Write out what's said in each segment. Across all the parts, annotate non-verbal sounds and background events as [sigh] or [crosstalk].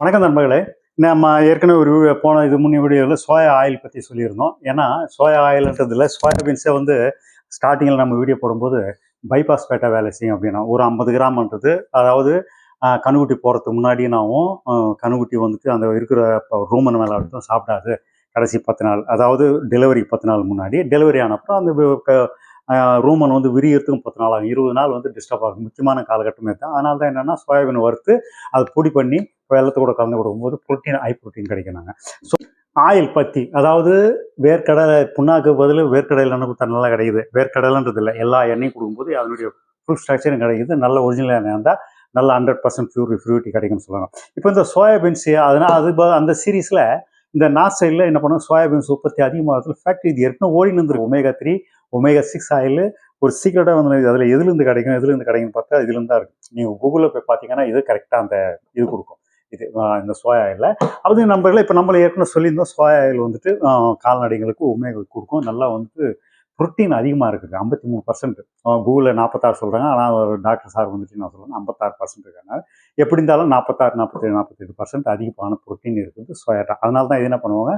வணக்கம் நண்பர்களே. நம்ம ஏற்கனவே ஒரு போன இது முன்னே வீடியோவில் சோயா ஆயில் பற்றி சொல்லியிருந்தோம். ஏன்னா சோயா ஆயில்ன்றதுல சோயாபீன்ஸே வந்து ஸ்டார்டிங்கில் நம்ம வீடியோ போடும்போது பைபாஸ் பேட்டா வேலை செய்யும் அப்படின்னா ஒரு ஐம்பது கிராம்ன்றது அதாவது ஆஹ், கணுக்குட்டி போகிறதுக்கு முன்னாடினாவும் ஆஹ், கணுக்குட்டி வந்துட்டு அந்த இருக்கிற ரூமன் மேலே எடுத்தும் சாப்பிடாது. கடைசி பத்து நாள் அதாவது டெலிவரி பத்து நாள் முன்னாடி டெலிவரி ஆனப்போ அந்த ரூமன் வந்து விரியறதுக்கும் பத்து நாள் ஆகும். இருபது நாள் வந்து டிஸ்டர்ப் ஆகும். முக்கியமான காலகட்டமே தான் அதனால தான் என்னென்னா சோயாபீன் வறுத்து அதை பொடி பண்ணி வெள்ளத்து கூட கலந்து கொடுக்கும்போது புரோட்டீன் ஹை புரோட்டீன் கிடைக்கும் நாங்கள் ஸோ ஆயில் பத்தி அதாவது வேர்க்கடலை புண்ணாக்கு பதில் வேர்க்கடலை எண்ணெய் நல்லா கிடைக்குது? வேர்க்கடலைன்றது இல்லை எல்லா எண்ணெயும் கொடுக்கும்போது அதனுடைய ஃபுல் ஸ்ட்ரக்சரும் கிடைக்குது. நல்ல ஒரிஜினல் எண்ணெய் இருந்தால் நல்ல ஹண்ட்ரட் பர்சன்ட் பியூர் பியூரிட்டி கிடைக்கும்னு சொல்லுவாங்க இப்போ இந்த சோயாபீன்ஸ் அதனால் அது அந்த சீரீஸில் இந்த நார்த் சைடில் என்ன பண்ணும் சோயாபீன்ஸ் உற்பத்தி அதிகமாகிறது ஃபேக்ட்ரி இது ஏற்கனவே ஓடி நின்று omega three omega six oil ஒரு சீக்கிரட்டாக வந்து அதில் எதுலேருந்து கிடைக்கும் எதுலேருந்து கிடைக்கும்னு பார்த்தா இதுலேருந்து தான் இருக்குது நீங்கள் கூகுளில் போய் பார்த்தீங்கன்னா இது கரெக்டாக அந்த இது கொடுக்கும். இது இந்த சோயா ஆயிலில் அது நம்மள இப்போ நம்மள ஏற்கனவே சொல்லியிருந்தோம் சோயா ஆயில் வந்துட்டு கால்நடைகளுக்கு உண்மையை கொடுக்கும். நல்லா வந்துட்டு புரோட்டீன் அதிகமாக இருக்குது ஐம்பத்தி மூணு பர்சன்ட் கூகுளில் நாற்பத்தாறு சொல்கிறாங்க ஆனால் ஒரு டாக்டர் சார் வந்துட்டு நான் சொல்லுவேன் ஐம்பத்தாறு பர்சன்ட் இருக்காங்க. எப்படி இருந்தாலும் நாற்பத்தாறு நாற்பத்தேழு நாற்பத்தெட்டு பர்சன்ட் அதிகமான புரோட்டீன் இருக்குது. சோயாட்டா அதனால தான் இது என்ன பண்ணுவாங்க?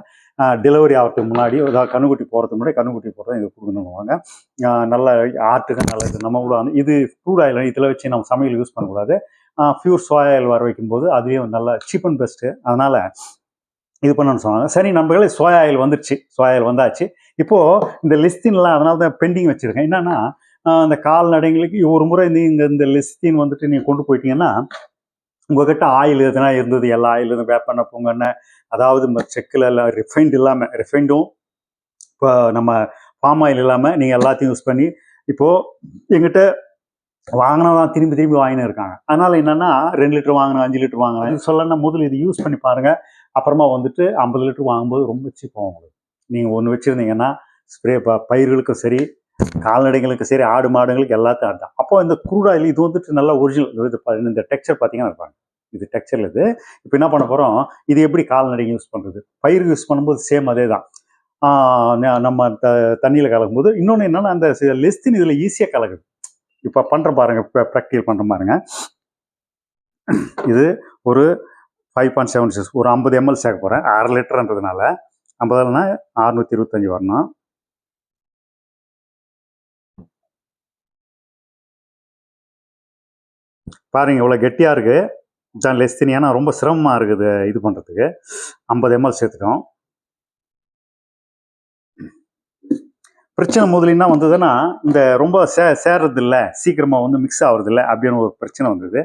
டெலிவரி ஆகிறதுக்கு முன்னாடி அதாவது கண்ணுக்குட்டி போகிறதுக்கு முன்னாடி கண்ணுக்குட்டி போகிறத இது கொடுக்கணுவாங்க நல்ல ஆட்டுக்கு நல்லது. நம்ம கூட இது க்ரூட் ஆயில் இதில் வச்சு நம்ம சமையல் யூஸ் பண்ணக்கூடாது. ப்யூர் சோயா ஆயில் வர வைக்கும்போது அதுவே நல்ல சீப் அண்ட் பெஸ்ட்டு அதனால் இது பண்ணணும்னு சொன்னாங்க. சரி நம்மளே சோயா ஆயில் வந்துருச்சு. சோயா ஆயில் வந்தாச்சு. இப்போது இந்த லிஸ்டின்லாம் அதனால தான் பெண்டிங் வச்சுருக்கேன். என்னென்னா அந்த கால்நடைங்களுக்கு ஒரு முறை நீங்கள் இந்த லிஸ்டின் வந்துட்டு நீங்கள் கொண்டு போயிட்டீங்கன்னா உங்ககிட்ட ஆயில் எதுனா இருந்தது? எல்லா ஆயில் இருந்து வேப்பெண்ணெய் பூங்கெண்ணெய் அதாவது செக்கில் எல்லாம் ரிஃபைண்ட் இல்லாமல் ரிஃபைண்டும் இப்போ நம்ம பாம் ஆயில் இல்லாமல் நீங்கள் எல்லாத்தையும் யூஸ் பண்ணி இப்போது எங்கிட்ட வாங்கினதான் திரும்பி திரும்பி வாங்கினு இருக்காங்க. அதனால் என்னென்னா ரெண்டு லிட்டர் வாங்கினேன் அஞ்சு லிட்டர் வாங்கினேன். சொல்லணும்னா முதல்ல இது யூஸ் பண்ணி பாருங்கள் அப்புறமா வந்துட்டு ஐம்பது லிட்டர் வாங்கும்போது ரொம்ப சீப்பாக உங்களுக்கு. நீங்கள் ஒன்று வச்சுருந்தீங்கன்னா ஸ்ப்ரே ப பயிர்களுக்கும் சரி கால்நடைகளுக்கும் சரி ஆடு மாடுங்களுக்கு எல்லாத்தையும் அதுதான் அப்போ இந்த crude இது வந்துட்டு நல்லா ஒரிஜினல் இது இந்த டெக்ஸ்சர் பார்த்தீங்கன்னா இருப்பாங்க. இது டெக்ஸ்சரில் இது. இப்போ என்ன பண்ண போகிறோம் இது எப்படி கால்நடைங்க யூஸ் பண்ணுறது பயிர் யூஸ் பண்ணும்போது சேம் அதே தான் நம்ம த தண்ணியில் கலக்கும்போது இன்னொன்று என்னன்னா அந்த லெஸ்தின் இதில் ஈஸியாக கலக்குது. இப்போ பண்ணுற பாருங்கள் இப்போ ப்ராக்டிகல் பண்ணுற பாருங்க. இது ஒரு ஃபைவ் பாயிண்ட் செவன் சிக்ஸ் ஒரு ஐம்பது எம்எல் சேர்க்க போகிறேன் அரை லிட்டர்ன்றதுனால ஐம்பதுனா அறுநூற்றி இருபத்தஞ்சி வரணும். பாருங்கள் இவ்வளோ கெட்டியாக இருக்குது தான் லெஸ்தினி ஏன்னா ரொம்ப சிரமமாக இருக்குது இது பண்ணுறதுக்கு ஐம்பது எம்எல் சேர்த்துட்டோம். பிரச்சனை முதலின்னா என்ன வந்ததுன்னா இந்த ரொம்ப சே சேர்றது இல்லை சீக்கிரமாக வந்து மிக்ஸ் ஆகுறது இல்லை அப்படின்னு ஒரு பிரச்சனை வந்தது.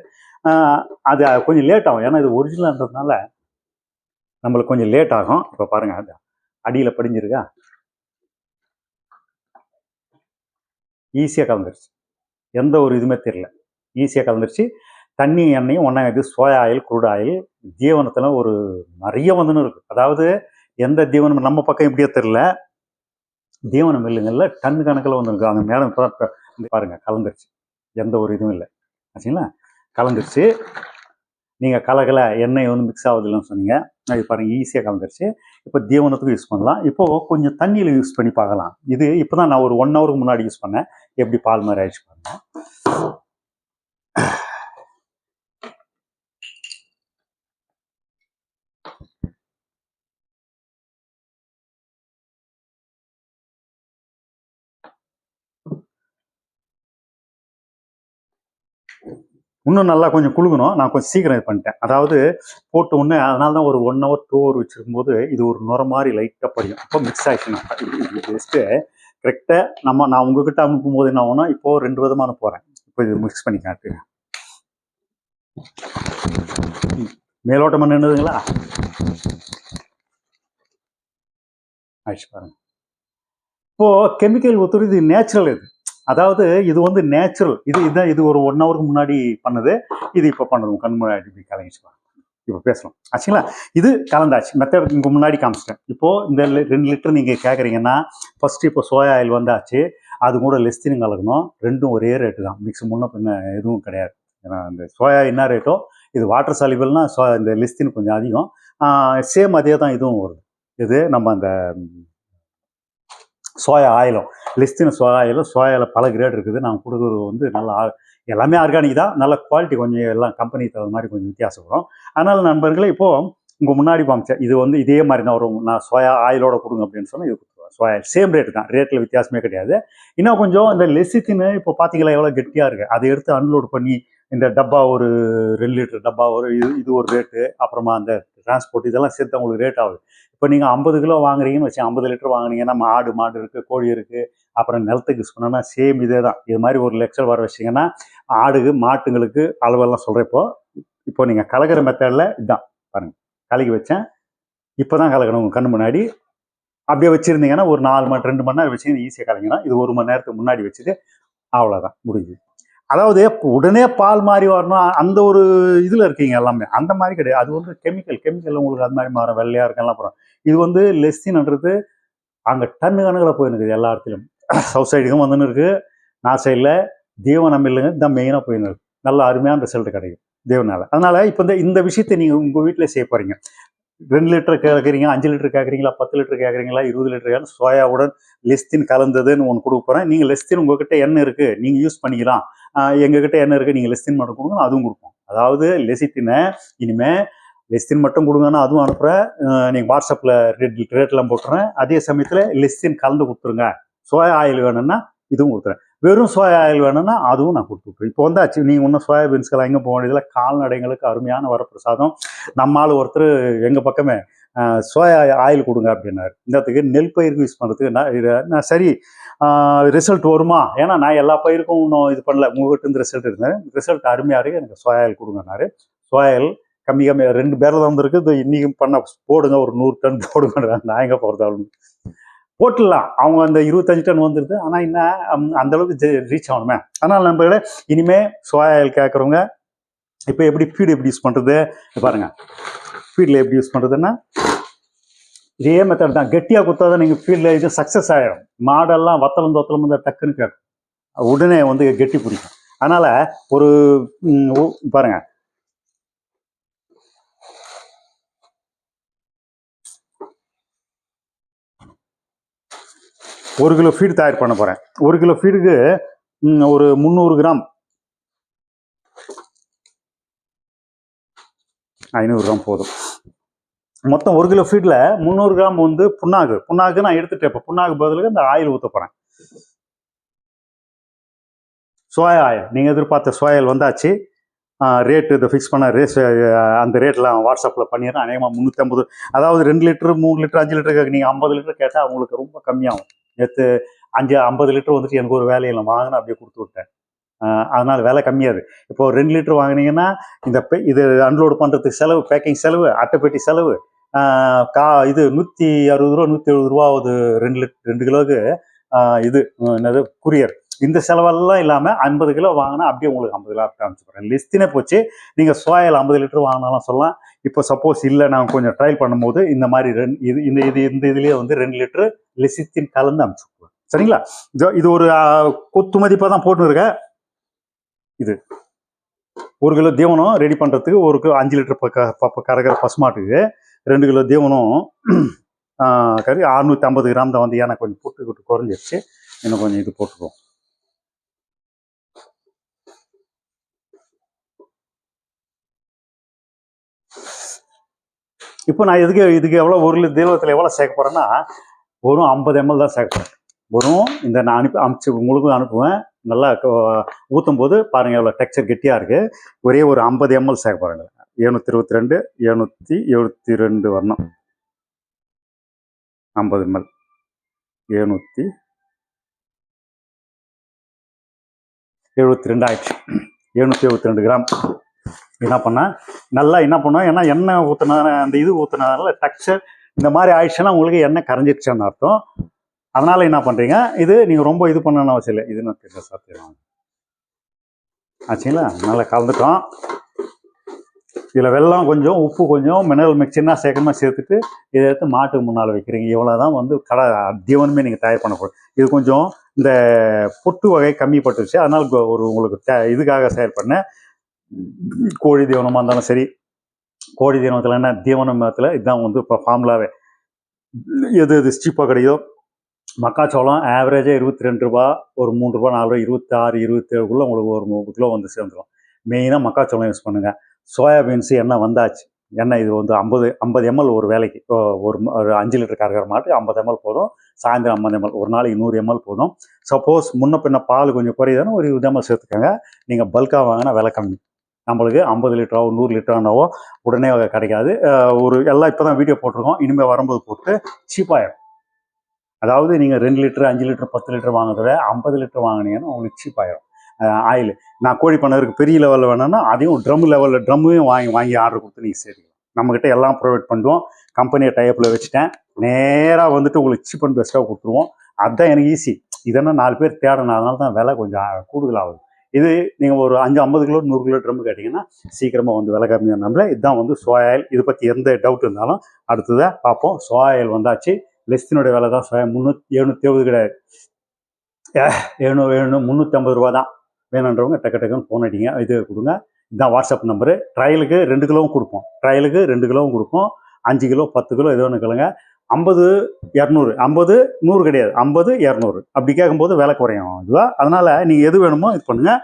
அது கொஞ்சம் லேட் ஆகும். ஏன்னா இது ஒரிஜினல்ன்றதுனால நம்மளுக்கு கொஞ்சம் லேட் ஆகும். இப்போ பாருங்க அது அடியில் படிஞ்சிருக்கா? ஈஸியாக கலந்துருச்சு. எந்த ஒரு இதுவுமே தெரியல. ஈஸியாக கலந்துருச்சு. தண்ணி எண்ணெயும் ஒன்றா இது சோயா ஆயில் குரூட் ஆயில் தீவனத்தில் ஒரு நிறைய வந்துன்னு இருக்குது அதாவது எந்த தீவனம் நம்ம பக்கம் எப்படியோ தெரில தீவன மில்லுங்களில் டன் கணக்கில் வந்துருக்கு அந்த மேடம் இப்போ பாருங்கள் கலந்துருச்சு. எந்த ஒரு இதுவும் இல்லை. ஆச்சுங்களா? கலந்துருச்சு. நீங்கள் கலகலை எண்ணெய் ஒன்று மிக்ஸ் ஆகுதுல்லன்னு சொன்னீங்க. அது பாருங்கள் ஈஸியாக கலந்துருச்சு. இப்போ தீவனத்துக்கும் யூஸ் பண்ணலாம். இப்போ கொஞ்சம் தண்ணியில் யூஸ் பண்ணி பார்க்கலாம். இது இப்போ தான் நான் ஒரு ஒன் ஹவருக்கு முன்னாடி யூஸ் பண்ணேன். எப்படி பால் மாதிரி ஆயிடுச்சு பாருங்கள் இன்னும் நல்லா கொஞ்சம் குழுகணும். நான் கொஞ்சம் சீக்கிரம் இது பண்ணிட்டேன். அதாவது போட்ட உடனே அதனால தான் ஒரு ஒன் ஹவர் டூ ஹவர் வச்சுருக்கும்போது இது ஒரு நுர மாதிரி லைட்டாக படியும். அப்போ மிக்ஸ் ஆகிடுச்சுன்னா ஜஸ்ட்டு கரெக்டாக நம்ம நான் உங்ககிட்ட அனுப்பும் போது என்ன ஆகும்னா இப்போது ரெண்டு விதமான போகிறேன் இப்போ இது மிக்ஸ் பண்ணி காட்டு. மேலோட்டமாக நின்றுதுங்களா ஆயிடுச்சு பாருங்க. இப்போது கெமிக்கல் ஒத்துரு இது நேச்சுரல் இது அதாவது இது வந்து நேச்சுரல் இது இதுதான் இது ஒரு ஒன் ஹவருக்கு முன்னாடி பண்ணது. இது இப்போ பண்ணுறது கண் முன்னாடி இப்படி கலங்கிச்சு பாருங்க இப்போ பேசலாம். ஆச்சுங்களா? இது கலந்தாச்சு. மெத்தட் இங்கே முன்னாடி காமிச்சிட்டேன். இப்போ இந்த ரெண்டு லிட்டர் நீங்கள் கேட்குறீங்கன்னா ஃபஸ்ட்டு இப்போ சோயா ஆயில் வந்தாச்சு. அது கூட லெஸ்தினும் கலக்கணும். ரெண்டும் ஒரே ரேட்டு தான். மிக்ஸ் முன்ன பின்ன எதுவும் கிடையாது. ஏன்னா இந்த சோயா என்ன ரேட்டோ இது வாட்டர் சாலிபிள்னா சோ இந்த லிஸ்டின் கொஞ்சம் அதிகம். சேம் அதே தான் இதுவும் வருது. இது நம்ம அந்த சோயா ஆயிலும். லிஸ்டின் சோயா ஆயிலும் சோயாவில் பல கிரேட் இருக்குது. நான் கொடுக்குறது வந்து நல்லா எல்லாமே ஆர்கானிக் தான். நல்ல குவாலிட்டி கொஞ்சம் எல்லாம் கம்பெனி தகுந்த மாதிரி கொஞ்சம் வித்தியாசப்படும் அதனால் நண்பர்களே இப்போது உங்கள் முன்னாடி காமிச்சேன் இது வந்து இதே மாதிரி தான் வரும். நான் சோயா ஆயிலோட கொடுங்க அப்படின்னு சொன்னால் இது கொடுத்துருவேன் சோயா சேம் ரேட் தான். ரேட்டில் வித்தியாசமே கிடையாது. இன்னும் கொஞ்சம் இந்த லெசித்தின்னு இப்போ பார்த்தீங்களா எவ்வளோ கெட்டியாக இருக்குது அதை எடுத்து அன்லோட் பண்ணி இந்த டப்பா ஒரு ரெண்டு லிட்டர் டப்பா ஒரு இது இது ஒரு ரேட்டு அப்புறமா அந்த டிரான்ஸ்போர்ட் இதெல்லாம் சேர்த்து உங்களுக்கு ரேட் ஆகுது. இப்போ நீங்கள் ஐம்பது கிலோ வாங்குறீங்கன்னு வச்சு ஐம்பது லிட்டர் வாங்குனீங்கன்னா ஆடு மாடு இருக்குது கோழி இருக்குது அப்புறம் நிலத்துக்கு சொன்னோன்னா சேம் இதே தான். இது மாதிரி ஒரு லெக்சர் வர வச்சிங்கன்னா ஆடுக்கு மாட்டுங்களுக்கு அளவெல்லாம் சொல்கிறேன் இப்போ நீங்கள் கலக்கிற மெத்தடில் இதுதான் பாருங்கள் கலக்கி வச்சேன். இப்போ தான் கலக்கணும். உங்கள் கண் முன்னாடி. அப்படியே வச்சுருந்தீங்கன்னா ஒரு நாலு மணி ரெண்டு மணி நேரம் வச்சு ஈஸியாக கலங்கினா இது ஒரு மணி நேரத்துக்கு முன்னாடி வச்சுட்டு அவ்வளோதான் முடிஞ்சுது. அதாவது உடனே பால் மாதிரி வரணும் அந்த ஒரு இதில் இருக்கீங்க எல்லாமே. அந்த மாதிரி கிடையாது. அது வந்து கெமிக்கல் கெமிக்கல் உங்களுக்கு அது மாதிரி மாறும் வெள்ளையாக இருக்கலாம் அப்புறம். இது வந்து லெஸ்ஸின்ன்றது அங்கே டன்னு கணக்கில் போயிருக்குது எல்லா இடத்துலையும் சவுத் சைடுக்கும் வந்துன்னு இருக்குது நான் சைடில் தீவனம் இல்லைங்க தான் மெயினாக போயிருந்தது நல்ல அருமையான ரிசல்ட் கிடைக்கும் தேவனால. அதனால் இப்போ இந்த இந்த விஷயத்தை நீங்கள் உங்கள் வீட்டில் செய்ய போகிறீங்க ரெண்டு லிட்டர் கேட்குறீங்க அஞ்சு லிட்டர் கேட்குறீங்களா பத்து லிட்டர் கேட்குறீங்களா இருபது லிட்டர் கேட்குறீங்க சோயாவுடன் லெஸ்தின் கலந்ததுன்னு ஒன்று கொடுக்க போகிறேன் நீங்கள் லெஸ்தின் உங்ககிட்ட என்ன இருக்குது நீங்கள் யூஸ் பண்ணிக்கலாம். எங்ககிட்ட என்ன இருக்குது நீங்கள் லெஸ்தின் மட்டும் கொடுங்க அதுவும் கொடுப்போம். அதாவது லெசித்தினை இனிமே லெஸ்தின் மட்டும் கொடுங்கன்னா அதுவும் அனுப்புகிறேன் நீங்கள் வாட்ஸ்அப்பில் ரேட் ரேட்லாம் போட்டுறேன். அதே சமயத்தில் லெஸ்தின் கலந்து கொடுத்துருங்க. சோயா ஆயில் வேணும்னா இதுவும் கொடுத்துறேன். வெறும் சோயா ஆயில் வேணும்னா அதுவும் நான் கொடுத்துட்றேன் இப்போ வந்தாச்சு நீங்கள் இன்னும் சோயா பீன்ஸ்கெல்லாம் எங்கே போக வேண்டியதில்லை. கால்நடைங்களுக்கு அருமையான வரப்பிரசாதம். நம்மால் ஒருத்தர் எங்கள் பக்கமே சோயா ஆயில் கொடுங்க அப்படின்னாரு. இந்தத்துக்கு நெல் பயிருக்கு யூஸ் பண்ணுறதுக்கு நான் நான் சரி ரிசல்ட் வருமா? ஏன்னா நான் எல்லா பயிருக்கும் இன்னும் இது பண்ணல. உங்ககிட்ட இருந்து ரிசல்ட் இருந்தேன் ரிசல்ட் அருமையாக இருக்குது எனக்கு சோயா ஆயில் கொடுங்கன்னாரு. சோயா ஆயில் கம்மி கம்மி ரெண்டு பேரில் தான் வந்திருக்கு. இது இன்றைக்கும் பண்ண போடுங்க. ஒரு நூறு டன் போடுங்க [laughs] நான் எங்கே போகிறது போட்டுடலாம். அவங்க அந்த இருபத்தஞ்சு டன் வந்துடுது ஆனால் என்ன அந்தளவுக்கு அந்த அளவுக்கு ரீச் ஆகணுமே. அதனால் நம்ம இனிமேல் சோயா ஆயில் கேட்குறவங்க இப்போ எப்படி ஃபீடு எப்படி யூஸ் பண்ணுறது பாருங்கள் ஃபீல்டில் எப்படி யூஸ் பண்ணுறதுன்னா இதே மெத்தட் தான். கெட்டியாக கொடுத்தா தான் நீங்கள் ஃபீல்டில் இது சக்ஸஸ் ஆகிடும் மாடெல்லாம் வத்தலம் தொத்தலம் வந்து டக்குன்னு கேட்கும் உடனே வந்து கெட்டி பிடிக்கும். அதனால் ஒரு பாருங்கள் பாருங்க. ஒரு கிலோ ஃபீடு தயார் பண்ண போகிறேன் ஒரு கிலோ ஃபீடுக்கு ஒரு முந்நூறு கிராம். ஐநூறு கிராம் போதும். மொத்தம் ஒரு கிலோ ஃபீட்டில் முந்நூறு கிராம் வந்து புண்ணாக்கு. புண்ணாக்கு நான் எடுத்துட்டேன் இப்போ. புண்ணாக்கு பதிலுக்கு இந்த ஆயில் ஊற்ற போகிறேன் சோயா ஆயில் நீங்கள் எதிர்பார்த்த சோயாயில் வந்தாச்சு. ரேட்டு இதை ஃபிக்ஸ் பண்ண ரேஸ் அந்த ரேட்லாம் வாட்ஸ்அப்பில் பண்ணிடுறேன். அநேகமாக முந்நூற்றம்பது அதாவது ரெண்டு லிட்டரு மூணு லிட்டர் அஞ்சு லிட்டர் நீங்கள் ஐம்பது லிட்டர் கேட்டால் அவங்களுக்கு ரொம்ப கம்மியாகும். நேற்று அஞ்சு ஐம்பது லிட்டர் வந்துட்டு எனக்கு ஒரு வேலையில் வாங்கினேன் அப்படியே கொடுத்து விட்டேன். அதனால் அதனால விலை கம்மியாது. இப்போ ஒரு ரெண்டு லிட்டர் வாங்குனீங்கன்னா இந்த இது அன்லோடு பண்ணுறதுக்கு செலவு பேக்கிங் செலவு அட்டைப்பெட்டி செலவு கா இது நூற்றி அறுபது ரூபா நூற்றி எழுபது ரூபா ஆகுது ரெண்டு லிட் ரெண்டு கிலோவுக்கு இது என்னது குரியர் இந்த செலவெல்லாம் இல்லாமல் ஐம்பது கிலோ வாங்கினா அப்படியே உங்களுக்கு ஐம்பது கிலோ காமிச்சுக்கிறேன் லிஸ்டினே போச்சு. நீங்கள் சோயாயில் ஐம்பது லிட்டர் வாங்கினாலும் சொல்லலாம். இப்போ சப்போஸ் இல்லை நான் கொஞ்சம் ட்ரையல் பண்ணும்போது இந்த மாதிரி ரெண்டு இது இந்த இது இந்த இதுலேயே வந்து ரெண்டு லிட்டர் லிசித்தின் கலந்து அனுப்பிச்சுக்குவேன் சரிங்களா? இது ஒரு கொத்து மதிப்பாக தான் போட்டுருக்கேன் இது. ஒரு கிலோ தீவனம் ரெடி பண்ணுறதுக்கு ஒரு அஞ்சு லிட்டர் பக்க பப்ப கறக்கிற பசுமாட்டுக்கு ரெண்டு கிலோ தீவனம் கறி அறுநூற்றி ஐம்பது கிராம் தான் வந்து ஏன்னா கொஞ்சம் புட்டு போட்டு குறைஞ்சிருச்சு. இன்னும் கொஞ்சம் இது போட்டுக்குவோம். இப்போ நான் இதுக்கு இதுக்கு எவ்வளோ ஒரு லிட்டர் தீவனத்தில் எவ்வளோ சேர்க்க போகிறேன்னா வெறும் ஐம்பது எம்எல் தான் சேர்க்க போகிறேன் வெறும் இந்த நான் அனுப்பி அனுப்பிச்சு உங்களுக்கும் அனுப்புவேன். நல்லா ஊற்றும் போது பாருங்கள் எவ்வளோ டெக்ஸ்சர் கெட்டியாக இருக்குது ஒரே ஒரு ஐம்பது எம்எல் சேர்க்க போகிறேங்க எழுநூற்றி இருபத்தி ரெண்டு எழுநூற்றி எழுபத்தி ரெண்டு வர்ணம். ஐம்பது எம்எல். எழுநூற்றி எழுபத்தி ரெண்டு ஆயிடுச்சு. எழுநூற்றி எழுபத்தி ரெண்டு கிராம். என்ன பண்ணேன் நல்லா என்ன பண்ணோம் ஏன்னா எண்ணெய் ஊற்றின அந்த இது ஊற்றுனதுனால டக்ஸ்சர் இந்த மாதிரி ஆயிடுச்சுன்னா உங்களுக்கு எண்ணெய் கரைஞ்சிடுச்சுன்னு அர்த்தம். அதனால என்ன பண்ணுறீங்க இது நீங்கள் ரொம்ப இது பண்ணணும்னு அவசியம் இல்லை. இது நான் தெரியல ஆச்சுங்களா? நல்லா கலந்துட்டோம். இதில் வெல்லம் கொஞ்சம் உப்பு கொஞ்சம் மினரல் மிக்சின்னா சேர்க்கணுமா சேர்த்துட்டு இதை எடுத்து மாட்டுக்கு முன்னால் வைக்கிறீங்க. இவ்வளோ தான் வந்து கடை தீவனமே நீங்கள் தயார் பண்ணக்கூடாது இது கொஞ்சம் இந்த பொட்டு வகை கம்மிப்பட்டுருச்சு அதனால் ஒரு உங்களுக்கு தே- இதுக்காக செயல் பண்ணேன் கோழி தீவனமாக இருந்தாலும் சரி கோழி தீவனத்தில் என்ன தீவனத்தில் இதுதான் வந்து இப்போ ஃபார்முலாவே எது எது ஸ்டீப்பாக கிடைக்குதோ மக்காச்சோளம் ஆவரேஜாக இருபத்தி ரெண்டு ரூபா ஒரு மூணு ரூபா நாலு ரூபா இருபத்தாறு இருபத்தேழுக்குள்ளே உங்களுக்கு ஒரு மூணு கிலோ வந்து சேர்ந்துடும் மெயினாக மக்காச்சோளம் யூஸ் பண்ணுங்கள் சோயாபீன்ஸ் எண்ணெய் வந்தாச்சு. எண்ணெய் இது வந்து ஐம்பது ஐம்பது எம்எல் ஒரு வேலைக்கு ஓ, ஒரு ஒரு அஞ்சு லிட்டர் கறக்கிற மாதிரி ஐம்பது எம்எல் போதும். சாயந்தரம் ஐம்பது எம்எல் ஒரு நாளைக்கு நூறு எம்எல் போதும். சப்போஸ் முன்ன பின்ன பால் கொஞ்சம் குறையுதுன்னா ஒரு இருபது எம்எல் சேர்த்துக்கோங்க. நீங்கள் பல்காக வாங்கினா விலை கம்மி. நம்மளுக்கு ஐம்பது லிட்டரோ நூறு லிட்டரானவோ உடனே கிடைக்காது. ஒரு எல்லாம் இப்போ தான் வீடியோ போட்டிருக்கோம். இனிமேல் வரும்போது போட்டு சீப்பாயிடும் அதாவது நீங்கள் ரெண்டு லிட்டர் அஞ்சு லிட்டர் பத்து லிட்டர் வாங்குறத ஐம்பது லிட்டர் வாங்கினீங்கன்னா உங்களுக்கு சீப்பாயிடும் ஆயில் நான் கோழி பண்ணதுக்கு பெரிய லெவலில் வேணும்னா அதையும் ட்ரம் லெவலில் ட்ரம்மையும் வாங்கி வாங்கி ஆர்டர் கொடுத்து நீங்கள் சேர்த்துக்கலாம் நம்மக்கிட்ட எல்லாம் ப்ரொவைட் பண்ணுவோம். கம்பெனியை டைப்பில் வச்சுட்டேன். நேராக வந்துட்டு உங்களுக்கு சீப் அண்ட் பெஸ்ட்டாக கொடுத்துருவோம். அதுதான் எனக்கு ஈஸி இதெல்லாம் நாலு பேர் தேடணும். அதனால தான் விலை கொஞ்சம் கூடுதலாகுது இது நீங்கள் ஒரு அஞ்சு ஐம்பது கிலோ நூறு கிலோ ட்ரம் கேட்டிங்கன்னா சீக்கிரமாக வந்து விலை கம்மியாக நம்மள இதுதான் வந்து சோயா ஆயில் இதை பற்றி எந்த டவுட் இருந்தாலும் அடுத்ததாக பார்ப்போம். சோயா ஆயில் வந்தாச்சு. லெஸ்தினுடைய விலை தான் சோயா முந்நூற்றி எழுநூற்றி எழுபது கிடையாது. எழுநூறு எழுநூறு முந்நூற்றி ஐம்பது ரூபா தான். வேணுன்றவங்க டக்கு டக்குன்னு ஃபோன் அடிங்க இது கொடுங்க. இதுதான் வாட்ஸ்அப் நம்பரு ட்ரையலுக்கு ரெண்டு கிலோவும் கொடுப்போம். ட்ரையலுக்கு ரெண்டு கிலோவும் கொடுப்போம். அஞ்சு கிலோ பத்து கிலோ ஏதோ ஒன்று கிலோங்க ஐம்பது இரநூறு. ஐம்பது நூறு கிடையாது. ஐம்பது இரநூறு. அப்படி கேட்கும்போது விலை குறையும் இதுவா? அதனால் நீங்கள் எது வேணுமோ இது பண்ணுங்கள்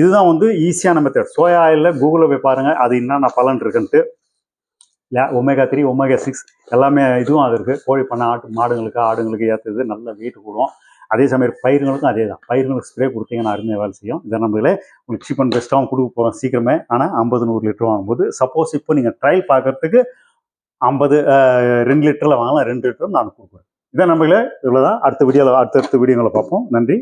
இதுதான் வந்து ஈஸியான மெத்தட் சோயா ஆயிலில் கூகுளில் போய் பாருங்கள் அது என்னென்ன பலன் இருக்குன்ட்டு. இல்லை ஒமேகா த்ரீ ஒமேகா சிக்ஸ் எல்லாமே இதுவும் அது இருக்குது கோழி பண்ணை ஆட்டு மாடுங்களுக்கு ஆடுங்களுக்கு ஏற்றது நல்ல வெயிட் கூடும். அதே சமயம் பயிர்களுக்கும் அதே தான். பயிர்களுக்கு ஸ்ப்ரே கொடுத்தீங்கன்னா அருமையாக வேலை செய்யும். இதை நம்மளே உங்களுக்கு சீப் அண்ட் பெஸ்ட்டாகவும் கொடுக்க போகிறோம் சீக்கிரமே. ஆனால் ஐம்பது நூறு லிட்டர் வாங்கும்போது சப்போஸ் இப்போ நீங்கள் ட்ரையல் பார்க்கறதுக்கு ஐம்பது ரெண்டு லிட்டரில் வாங்கலாம். ரெண்டு லிட்டரும் நான் கொடுக்குறேன். இதை நம்மளே இவ்வளோதான் அடுத்த வீடியோவில் அடுத்தடுத்த வீடியோங்களை பார்ப்போம். நன்றி.